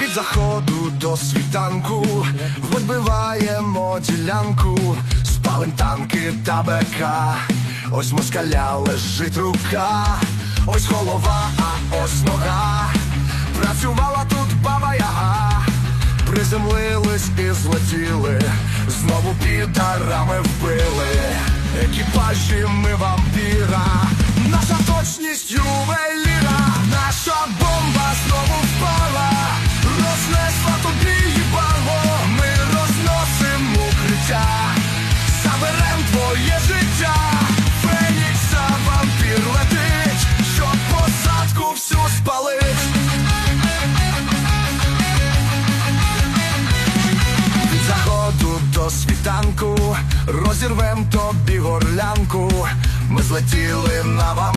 Від заходу до світанку вибиваємо ділянку, спалим танки та БК. Ось москаля лежить рука, ось голова, а ось нога. Працювала тут баба Яга, приземлились і злетіли, знову підарами вбили. Екіпажі ми вампіра, укриття, заберем твоє життя, Фенікса вампір летить, щоб посадку всю спалить. Від заходу до світанку розірвем тобі горлянку. Ми злетіли на вам.